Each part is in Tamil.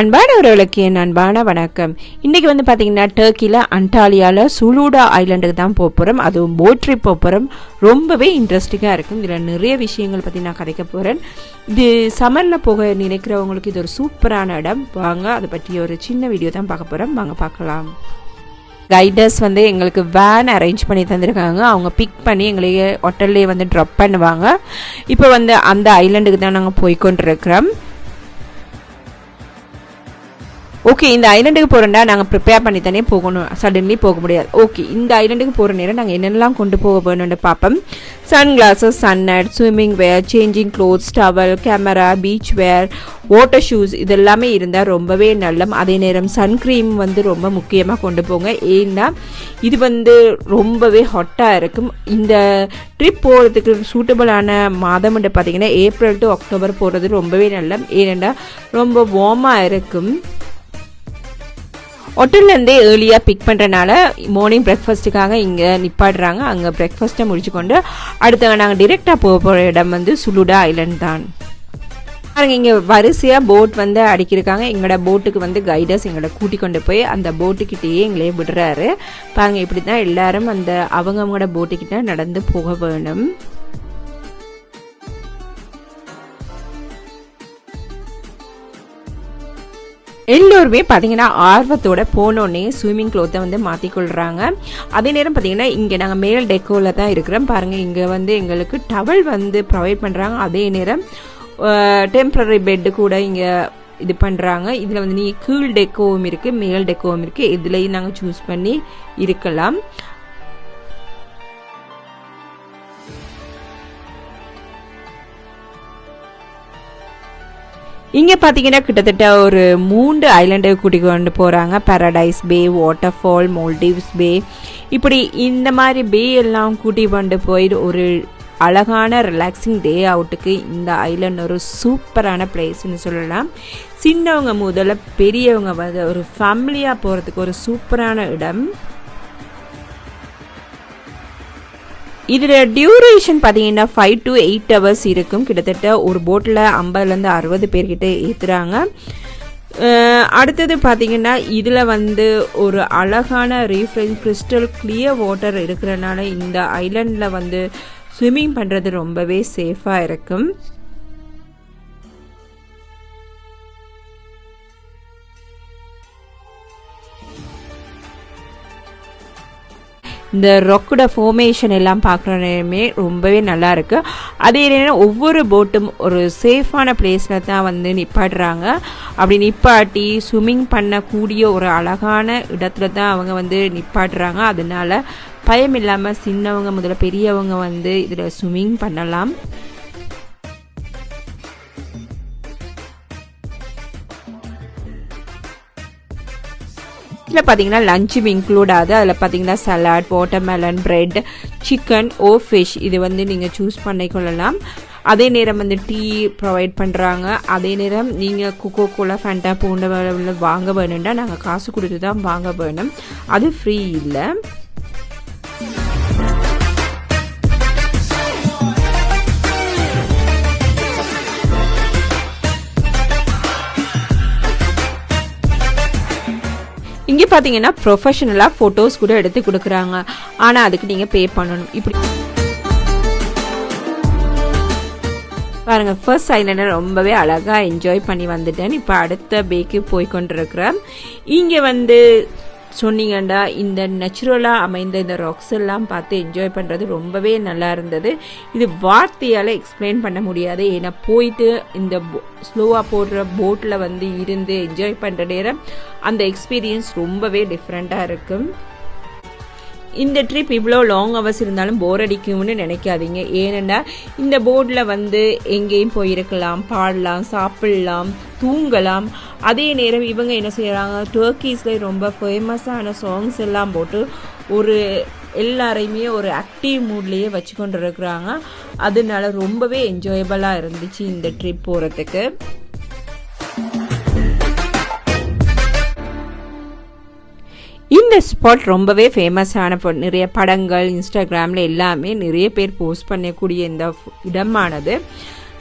அன்பானவர்களுக்கு என் அன்பான வணக்கம். இன்றைக்கி வந்து பார்த்திங்கன்னா டர்க்கியில் அண்டாலியாவில் சுலூடா ஐலாண்டுக்கு தான் போக போகிறோம் அதுவும் போட் ட்ரிப் போக போகிறோம் ரொம்பவே இன்ட்ரெஸ்டிங்காக இருக்கும். இதில் நிறைய விஷயங்கள் பற்றி நான் கதைக்க போகிறேன் இது சம்மரில் போக நினைக்கிறவங்களுக்கு இது ஒரு சூப்பரான இடம். வாங்க அதை பற்றி ஒரு சின்ன வீடியோ தான் பார்க்க போகிறோம் வாங்க பார்க்கலாம். கைடர்ஸ் வந்து எங்களுக்கு வேன் அரேஞ்ச் பண்ணி தந்திருக்காங்க. அவங்க பிக் பண்ணி எங்களையே ஹோட்டல்லே வந்து ட்ராப் பண்ணுவாங்க. இப்போ வந்து அந்த ஐலாண்டுக்கு தான் நாங்கள் போய்கொண்டிருக்கிறோம் ஓகே இந்த ஐலண்டுக்கு போகிறோம்னா நாங்கள் ப்ரிப்பேர் பண்ணி தானே போகணும். சடன்லி போக முடியாது. ஓகே இந்த ஐலண்டுக்கு போகிற நேரம் நாங்கள் என்னெல்லாம் கொண்டு போக வேணும்னு பார்ப்போம். Sunglasses sun swimming wear changing clothes towel camera beach wear water shoes இது எல்லாமே இருந்தால் ரொம்பவே நல்லம். அதே நேரம் சன்க்ரீம் வந்து ரொம்ப முக்கியமாக கொண்டு போங்க. ஏன்னா இது வந்து ரொம்பவே ஹாட்டாக இருக்கும். இந்த ட்ரிப் போகிறதுக்கு சூட்டபிளான மாதம் பார்த்தீங்கன்னா ஏப்ரல் டு அக்டோபர் போகிறது ரொம்பவே நல்லம். ஏனென்றால் ரொம்ப வார்மாக இருக்கும். ஹோட்டல்லேருந்தே ஏர்லியாக பிக் பண்ணுறனால மார்னிங் பிரேக்ஃபாஸ்ட்டுக்காக இங்கே நிப்பாடுறாங்க. அங்கே பிரேக்ஃபாஸ்ட்டை முடிச்சு கொண்டு அடுத்த நாங்கள் டிரெக்டாக போக போகிற இடம் வந்து சுலுடா ஐலண்ட் தான். பாருங்க இங்கே வரிசையாக போட் வந்து அடிக்கிருக்காங்க. எங்களோட போட்டுக்கு வந்து கைடர்ஸ் எங்களை கூட்டி கொண்டு போய் அந்த போட்டுக்கிட்டேயே எங்களையே விடுறாரு. பாருங்க இப்படி தான் எல்லாரும் அந்த அவங்கவுங்களோட போட்டுக்கிட்ட நடந்து போக வேணும். எல்லோருமே பார்த்தீங்கன்னா ஆர்வத்தோட போனோடனே ஸ்விம்மிங் க்ளோத்தை வந்து மாற்றிக்கொள்கிறாங்க அதே நேரம் பார்த்தீங்கன்னா இங்கே நாங்கள் மேல் டெக்கோவில் தான் இருக்கிறோம். பாருங்கள் இங்கே வந்து எங்களுக்கு டவல் வந்து ப்ரொவைட் பண்ணுறாங்க அதே நேரம் டெம்ப்ரரி பெட்டு கூட இங்கே இது பண்ணுறாங்க இதில் வந்து நீங்கள் கீழ் டெக்கோவும் இருக்குது மேல் டெக்கோவும் இருக்குது இதுலேயும் நாங்கள் சூஸ் பண்ணி இருக்கலாம். இங்கே பார்த்தீங்கன்னா கிட்டத்தட்ட ஒரு மூன்று ஐலண்டை கூட்டிக் கொண்டு போகிறாங்க paradise bay waterfall Maldives bay இப்படி இந்த மாதிரி பே எல்லாம் கூட்டி கொண்டு போய் ஒரு அழகான ரிலாக்ஸிங் டே அவுட்டுக்கு இந்த ஐலண்ட் ஒரு சூப்பரான பிளேஸ்னு சொல்லலாம். சின்னவங்க முதல்ல பெரியவங்க வந்து ஒரு ஃபேமிலியாக போகிறதுக்கு ஒரு சூப்பரான இடம். இதில் டியூரேஷன் பார்த்தீங்கன்னா ஃபைவ் டு எயிட் ஹவர்ஸ் இருக்கும். கிட்டத்தட்ட ஒரு போட்டில் ஐம்பதுலேருந்து அறுபது பேர்கிட்ட ஏற்றுறாங்க அடுத்தது பார்த்தீங்கன்னா இதில் வந்து ஒரு அழகான ரீஃப்ரெஷ் கிறிஸ்டல் கிளியர் வாட்டர் இருக்கிறனால இந்த ஐலண்டில் வந்து ஸ்விம்மிங் பண்ணுறது ரொம்பவே சேஃபாக இருக்கும். இந்த ரொக்கோட ஃபார்மேஷன் எல்லாம் பார்க்குற நேரமே ரொம்பவே நல்லா இருக்குது அதே நேரம் ஒவ்வொரு போட்டும் ஒரு சேஃபான பிளேஸில் தான் வந்து நிப்பாடுறாங்க அப்படி நிப்பாட்டி ஸ்விம்மிங் பண்ணக்கூடிய ஒரு அழகான இடத்துல தான் அவங்க வந்து நிப்பாடுறாங்க அதனால பயம் இல்லாமல் சின்னவங்க முதல்ல பெரியவங்க வந்து இதில் ஸ்விம்மிங் பண்ணலாம். இதில் பார்த்தீங்கன்னா லஞ்சும் இன்க்ளூட் ஆகுது. அதில் பார்த்தீங்கன்னா salad watermelon bread chicken or fish இது வந்து நீங்கள் சூஸ் பண்ணிக்கொள்ளலாம் அதே நேரம் வந்து டீ ப்ரொவைட் பண்ணுறாங்க அதே நேரம் நீங்கள் கொக்கோ கோலா ஃபேண்டா போன்ற வாங்க வேணும்னா நாங்கள் காசு கொடுத்து தான் வாங்க வேணும். அது ஃப்ரீ இல்லை. இங்கே பார்த்தீங்கன்னா ப்ரொஃபஷனலாக ஃபோட்டோஸ் கூட எடுத்து கொடுக்குறாங்க. ஆனால் அதுக்கு நீங்கள் பே பண்ணணும். இப்படி. பாருங்கள் ஃபர்ஸ்ட் ஐலண்டர் ரொம்பவே அழகாக என்ஜாய் பண்ணி வந்துட்டேன். இப்போ அடுத்த பேக்கு போய் கொண்டிருக்கிறேன். இங்கே வந்து சொன்னீங்கண்டா இந்த நேச்சுரலாக அமைந்த இந்த ராக்ஸ் எல்லாம் பார்த்து என்ஜாய் பண்ணுறது ரொம்பவே நல்லா இருந்தது. இது வார்த்தையால் எக்ஸ்பிளைன் பண்ண முடியாது. ஏன்னா போயிட்டு இந்த ஸ்லோவாக போடுற போட்டில் வந்து இருந்து என்ஜாய் பண்ணுற நேரம் அந்த எக்ஸ்பீரியன்ஸ் ரொம்பவே டிஃப்ரெண்ட்டாக இருக்கும் இந்த ட்ரிப் இவ்வளோ லாங் ஹவர்ஸ் இருந்தாலும் போர் அடிக்கும்னு நினைக்காதீங்க. ஏனெண்டா இந்த போர்டில் வந்து எங்கேயும் போயிருக்கலாம் பாடலாம் சாப்பிடலாம் தூங்கலாம். அதே நேரம் இவங்க என்ன செய்கிறாங்க டர்க்கீஸில் ரொம்ப ஃபேமஸான சாங்ஸ் எல்லாம் போட்டு ஒரு எல்லாரையுமே ஒரு ஆக்டிவ் மூட்லேயே வச்சு கொண்டு இருக்கிறாங்க அதனால ரொம்பவே என்ஜாயபிளாக இருந்துச்சு இந்த ட்ரிப் போகிறதுக்கு இந்த ஸ்பாட் ரொம்பவே ஃபேமஸான நிறைய படங்கள் இன்ஸ்டாகிராமில் எல்லாமே நிறைய பேர் போஸ்ட் பண்ணக்கூடிய இந்த இடமானது.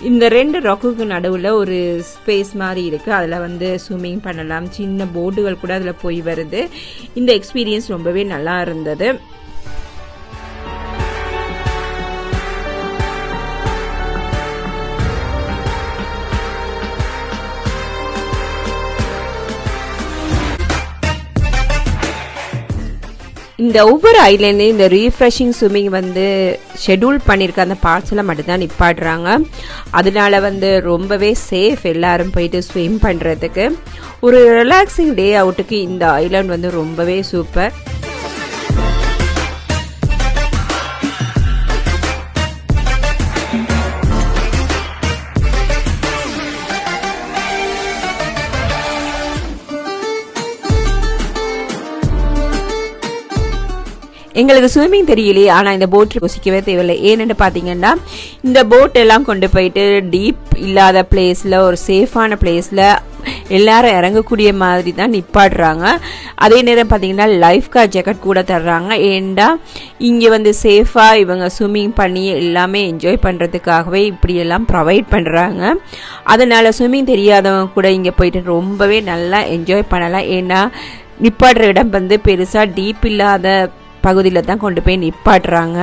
இந்த ரெண்டு ராக்குக்கு நடுவில் ஒரு ஸ்பேஸ் மாதிரி இருக்குது அதில் வந்து ஸ்விம்மிங் பண்ணலாம். சின்ன போட்டுகள் கூட அதில் போய் வருது. இந்த எக்ஸ்பீரியன்ஸ் ரொம்பவே நல்லா இருந்தது. இந்த ஒவ்வொரு ஐலேண்ட்லேயும் இந்த ரீஃப்ரெஷிங் ஸ்விம்மிங் வந்து ஷெடியூல் பண்ணியிருக்க அந்த பார்ட்ஸில் மட்டும்தான் நிப்பாடுறாங்க அதனால வந்து ரொம்பவே சேஃப் எல்லாரும் போயிட்டு ஸ்விம் பண்ணுறதுக்கு ஒரு ரிலாக்ஸிங் டே அவுட்டுக்கு இந்த ஐலாண்ட் வந்து ரொம்பவே சூப்பர் எங்களுக்கு ஸ்விம்மிங் தெரியலையே ஆனால் இந்த போட்டில் யோசிக்கவே தேவையில்லை. ஏன்னு பார்த்தீங்கன்னா இந்த போட் எல்லாம் கொண்டு போயிட்டு டீப் இல்லாத பிளேஸில் ஒரு சேஃபான பிளேஸில் எல்லாரும் இறங்கக்கூடிய மாதிரி தான் நிப்பாடுறாங்க அதே நேரம் பார்த்தீங்கன்னா லைஃப் கார்ட் ஜாக்கெட் கூட தர்றாங்க. ஏண்டா இங்கே வந்து சேஃபாக இவங்க ஸ்விம்மிங் பண்ணி எல்லாமே என்ஜாய் பண்ணுறதுக்காகவே இப்படியெல்லாம் ப்ரொவைட் பண்ணுறாங்க அதனால் ஸ்விம்மிங் தெரியாதவங்க கூட இங்கே போயிட்டு ரொம்பவே நல்லா என்ஜாய் பண்ணலாம். ஏன்னா நிப்பாடுற இடம் வந்து பெருசாக டீப் இல்லாத பகுதியில் தான் கொண்டு போய் நிப்பாட்டுறாங்க.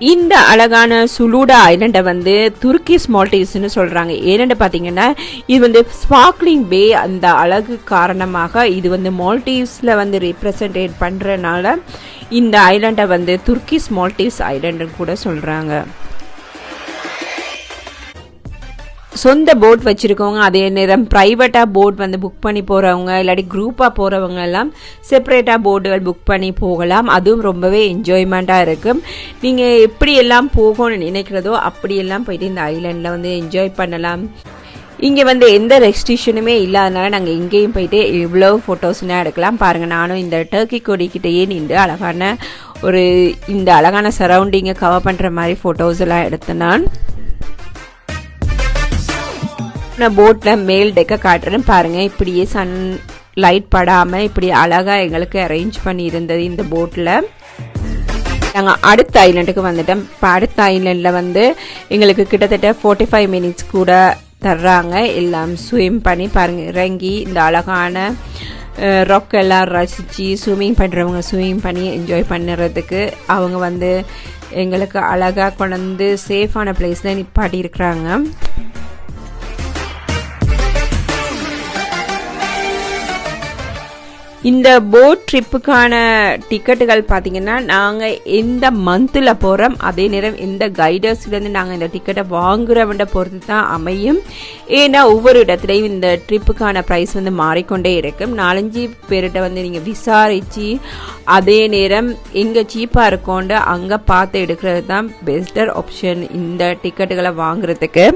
இந்த அழகான சுலூடா ஐலண்டை வந்து துருக்கி ஸ்மால்டீஸ்னு சொல்கிறாங்க ஏனென்று பார்த்தீங்கன்னா இது வந்து ஸ்பார்க்லிங் பே அந்த அழகு காரணமாக இது வந்து மால்டீவ்ஸில் வந்து ரிப்ரசன்டேட் பண்ணுறனால இந்த ஐலண்டை வந்து துருக்கி ஸ்மால்டீவ்ஸ் ஐலண்டுன்னு கூட சொல்கிறாங்க சொந்த போட் வச்சுருக்கவங்க அதே நேரம் ப்ரைவேட்டாக போட் வந்து புக் பண்ணி போகிறவங்க இல்லாட்டி குரூப்பாக போகிறவங்க எல்லாம் செப்பரேட்டாக போட்டுகள் புக் பண்ணி போகலாம். அதுவும் ரொம்பவே என்ஜாய்மெண்ட்டாக இருக்கும் நீங்கள் எப்படியெல்லாம் போகணும்னு நினைக்கிறதோ அப்படியெல்லாம் போயிட்டு இந்த ஐலண்டில் வந்து என்ஜாய் பண்ணலாம். இங்கே வந்து எந்த ரெஸ்ட்ரிக்ஷனுமே இல்லாதனால நாங்கள் எங்கேயும் போயிட்டு இவ்வளோ ஃபோட்டோஸ்லாம் எடுக்கலாம். பாருங்கள் நானும் இந்த டர்க்கி கொடிக்கிட்டேயே நின்று அழகான ஒரு இந்த அழகான சரௌண்டிங்கை கவர் பண்ணுற மாதிரி ஃபோட்டோஸ் எல்லாம் எடுத்தேன் நான். நான் போட்டில் மேல் டெக்க காட்டுறேன். பாருங்கள் இப்படியே சன் லைட் படாமல் இப்படி அழகாக எங்களுக்கு அரேஞ்ச் பண்ணியிருந்தது இந்த போட்டில் நாங்கள் அடுத்த ஐலண்டுக்கு வந்துட்டோம். இப்போ அடுத்த ஐலண்டில் வந்து எங்களுக்கு கிட்டத்தட்ட ஃபோர்ட்டி ஃபைவ் மினிட்ஸ் கூட தர்றாங்க. எல்லாம் ஸ்விம் பண்ணி பாருங்க இறங்கி இந்த அழகான ரொக் எல்லாம் ரசித்து ஸ்விம்மிங் பண்ணுறவங்க ஸ்விம்மிங் பண்ணி என்ஜாய் பண்ணுறதுக்கு அவங்க வந்து எங்களுக்கு அழகாக கொண்டு சேஃபான பிளேஸில் நிப்பாட்டி இருக்கிறாங்க இந்த போட் ட்ரிப்புக்கான டிக்கெட்டுகள் பார்த்தீங்கன்னா நாங்கள் எந்த மந்தில் போகிறோம் அதே நேரம் எந்த கைடர்ஸ்லேருந்து நாங்கள் இந்த டிக்கெட்டை வாங்குகிறவன்ற பொறுத்து தான் அமையும். ஏன்னா ஒவ்வொரு இடத்துலையும் இந்த ட்ரிப்புக்கான ப்ரைஸ் வந்து மாறிக்கொண்டே இருக்கும். நாலஞ்சு பேர்கிட்ட வந்து நீங்கள் விசாரித்து அதே நேரம் எங்கே சீப்பாக இருக்கோண்டு அங்கே பார்த்து எடுக்கிறது தான் பெஸ்டர் ஆப்ஷன் இந்த டிக்கெட்டுகளை வாங்குறதுக்கு.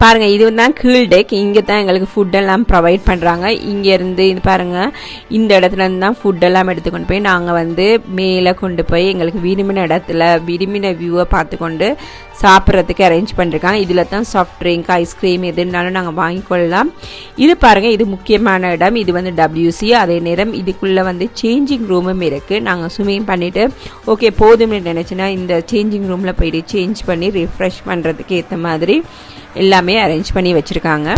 பாருங்க இது தான் கீழ் டெக் இங்கே தான் எங்களுக்கு ஃபுட் எல்லாம் ப்ரொவைட் பண்ணுறாங்க இங்கேருந்து இது பாருங்க இந்த இடத்துல இருந்து தான் ஃபுட் எல்லாம் எடுத்துக்கொண்டு போய் நாங்கள் வந்து மேலே கொண்டு போய் எங்களுக்கு விரும்பின இடத்துல விரும்பின வியூவை பார்த்து கொண்டு சாப்பிட்றதுக்கு அரேஞ்ச் பண்ணிருக்காங்க. இதில் தான் சாஃப்ட் ட்ரிங்க் ஐஸ்கிரீம் எதுனாலும் நாங்கள் வாங்கிக்கொள்ளலாம். இது பாருங்கள் இது முக்கியமான இடம். இது வந்து டபிள்யூசி அதே நேரம் இதுக்குள்ளே வந்து சேஞ்சிங் ரூமும் இருக்குது நாங்கள் ஸ்விம்மிங் பண்ணிவிட்டு ஓகே போதும்னு நினச்சினா இந்த சேஞ்சிங் ரூமில் போயிட்டு சேஞ்ச் பண்ணி ரிஃப்ரெஷ் பண்ணுறதுக்கு ஏற்ற மாதிரி எல்லாமே அரேஞ்ச் பண்ணி வச்சுருக்காங்க.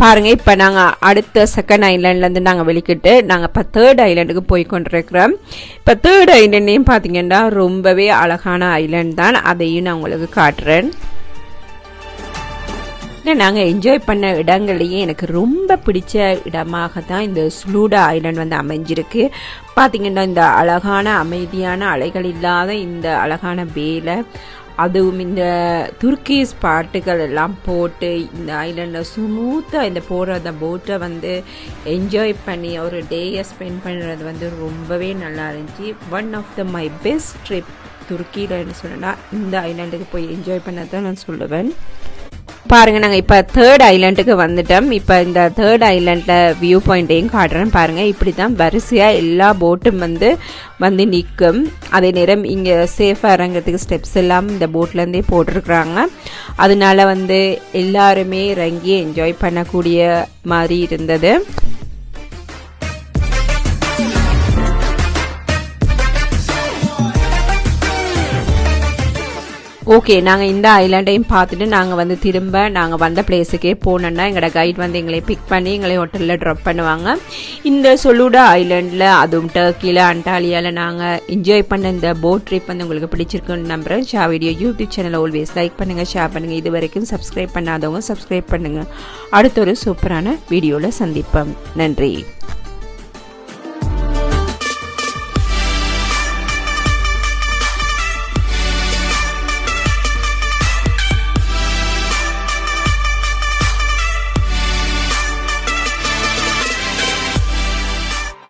பாருங்க இப்போ நாங்கள் அடுத்த செகண்ட் ஐலாண்ட்லேருந்து நாங்கள் வெளிக்கிட்டு நாங்கள் இப்போ தேர்ட் ஐலாண்டுக்கு போய் கொண்டிருக்கிறோம். இப்போ தேர்ட் ஐலாண்டையும் பார்த்தீங்கன்னா ரொம்பவே அழகான ஐலாண்ட் தான். அதையும் நான் உங்களுக்கு காட்டுறேன். நாங்கள் என்ஜாய் பண்ண இடங்கள்லேயே எனக்கு ரொம்ப பிடிச்ச இடமாக தான் இந்த ஸ்லூடா ஐலாண்ட் வந்து அமைஞ்சிருக்கு. பார்த்தீங்கன்னா இந்த அழகான அமைதியான அலைகள் இல்லாத இந்த அழகான வேலை. அதுவும் இந்த துர்க்கீஸ் பாட்டுகள் எல்லாம் போட்டு இந்த ஐலண்டில் ஸ்மூத்தாக இந்த போகிற அந்த போட்டை வந்து என்ஜாய் பண்ணி ஒரு டேயை ஸ்பெண்ட் பண்ணுறது வந்து ரொம்பவே நல்லா இருந்துச்சு. One of the my best trip துருக்கியில் என்ன சொன்னால் இந்த ஐலாண்டுக்கு போய் என்ஜாய் பண்ணதான் நான் சொல்லுவேன். பாருங்கள் நாங்கள் இப்போ தேர்ட் ஐலண்டுக்கு வந்துட்டோம். இப்போ இந்த தேர்ட் ஐலண்டில் வியூ பாயிண்ட்டையும் காட்டுறேன் பாருங்கள் இப்படி தான் வரிசையாக எல்லா போட்டும் வந்து வந்து நிற்கும் அதே நேரம் இங்கே சேஃபாக இறங்குறதுக்கு ஸ்டெப்ஸ் எல்லாம் இந்த போட்லேருந்தே போட்டிருக்கிறாங்க. அதனால வந்து எல்லாருமே இறங்கி என்ஜாய் பண்ணக்கூடிய மாதிரி இருந்தது. ஓகே நாங்கள் இந்த ஐலாண்டையும் பார்த்துட்டு நாங்கள் வந்து திரும்ப நாங்கள் வந்த பிளேஸுக்கே போனோன்னா எங்களோட கைட் வந்து எங்களை பிக் பண்ணி எங்களை ஹோட்டலில் ட்ராப் பண்ணுவாங்க. இந்த சொல்லுடா ஐலாண்டில் அதுவும் டர்க்கியில் அண்டாலியாவில் நாங்கள் என்ஜாய் பண்ண இந்த போட் ட்ரிப் வந்து உங்களுக்கு பிடிச்சிருக்குன்னு நம்புகிறேன் Shah video YouTube channel always like பண்ணுங்கள் ஷேர் பண்ணுங்கள் இது வரைக்கும் சப்ஸ்கிரைப் பண்ணாதவங்க சப்ஸ்கிரைப் பண்ணுங்கள் அடுத்த ஒரு சூப்பரான வீடியோவில் சந்திப்போம். நன்றி.